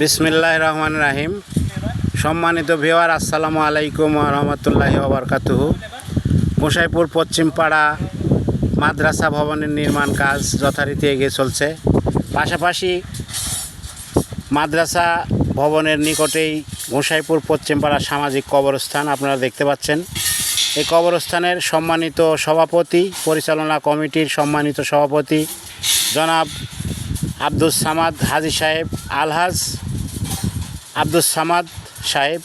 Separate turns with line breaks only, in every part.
বিসমিল্লাহ রহমান রাহিম। সম্মানিত ভিওয়ার আসসালামু আলাইকুম রহমতুল্লাহ ওবরকাতুহু গোসাইপুর পশ্চিমপাড়া মাদ্রাসা ভবনের নির্মাণ কাজ যথারীতি এগিয়ে চলছে। পাশাপাশি মাদ্রাসা ভবনের নিকটেই গোসাইপুর পশ্চিমপাড়া সামাজিক কবরস্থান আপনারা দেখতে পাচ্ছেন। এই কবরস্থানের সম্মানিত সভাপতি, পরিচালনা কমিটির সম্মানিত সভাপতি জনাব আব্দুস সামাদ হাজি সাহেব আলহাজ, আব্দুস সামাদ সাহেব।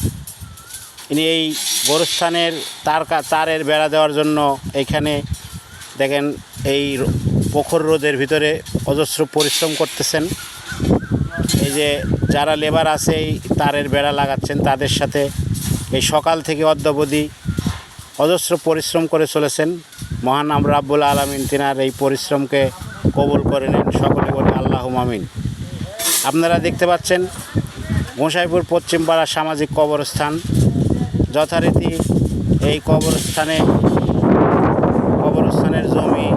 ইনি এই গোরস্থানের তারকা, তারের বেড়া দেওয়ার জন্য এখানে দেখেন এই প্রখর রোদের ভিতরে অজস্র পরিশ্রম করতেছেন। এই যে যারা লেবার আছে, এই তারের বেড়া লাগাচ্ছেন, তাদের সাথে এই সকাল থেকে অদ্যাবধি অজস্র পরিশ্রম করে চলেছেন। মহান আমরা রাব্বুল আলমিন, তিনার এই পরিশ্রমকে কবুল করে নেন। সকলে বলে আল্লাহ মামিন আপনারা দেখতে পাচ্ছেন গোসাইপুর পশ্চিমপাড়া সামাজিক কবরস্থান। যথারীতি এই কবরস্থানে কবরস্থানের জমি,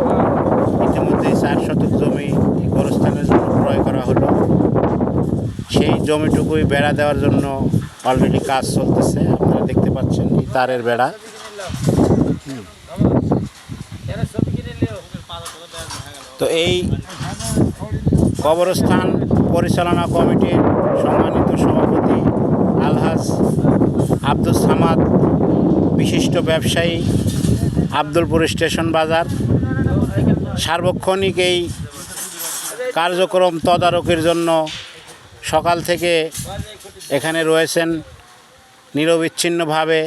ইতিমধ্যে চার শতক জমি এই কবরস্থানের জন্য ক্রয় করা হলো। সেই জমিটুকুই বেড়া দেওয়ার জন্য অলরেডি কাজ চলতেছে। আপনারা দেখতে পাচ্ছেন এই তারের বেড়া। তো এই কবরস্থান পরিচালনা কমিটির সম্মানিত সভাপতি আলহাজ আব্দুল সামাদ, বিশিষ্ট ব্যবসায়ী আব্দুলপুর স্টেশন বাজার। সার্বক্ষণিক এই কার্যক্রম তদারকির জন্য সকাল থেকে এখানে রয়েছেন নিরবিচ্ছিন্নভাবে।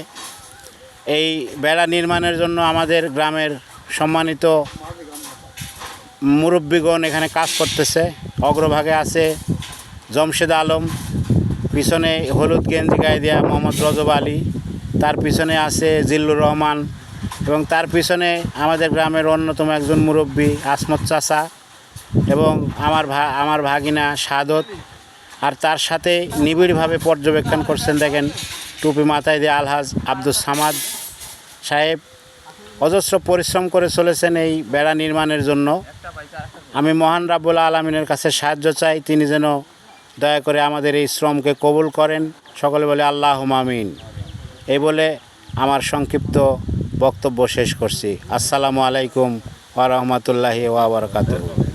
এই বেড়া নির্মাণের জন্য আমাদের গ্রামের সম্মানিত মুরব্বীগণ এখানে কাজ করতেছে, অগ্রভাগে আছে জমশেদ আলম, পিছনে হলুদ গেঞ্জি গায়ে দেওয়া মোহাম্মদ রজব আলী, তার পিছনে আছে জিল্লুর রহমান এবং তার পিছনে আমাদের গ্রামের অন্যতম একজন মুরব্বী আসমত চাচা এবং আমার ভা, আমার ভাগিনা সাদত আর তার সাথে নিবিড়ভাবে পর্যবেক্ষণ করছেন দেখেন টুপি মাথায় দিয়ে আলহাজ আব্দুল সামাদ সাহেব। অজস্র পরিশ্রম করে চলেছেন এই বেড়া নির্মাণের জন্য। আমি মহান রাব্বুল আলমিনের কাছে সাহায্য চাই, তিনি যেন দয়া করে আমাদের এই শ্রমকে কবুল করেন। সকলে বলে আল্লাহ মামিন এই বলে আমার সংক্ষিপ্ত বক্তব্য শেষ করছি। আসসালামু আলাইকুম ওয়া বারাকাতুহু।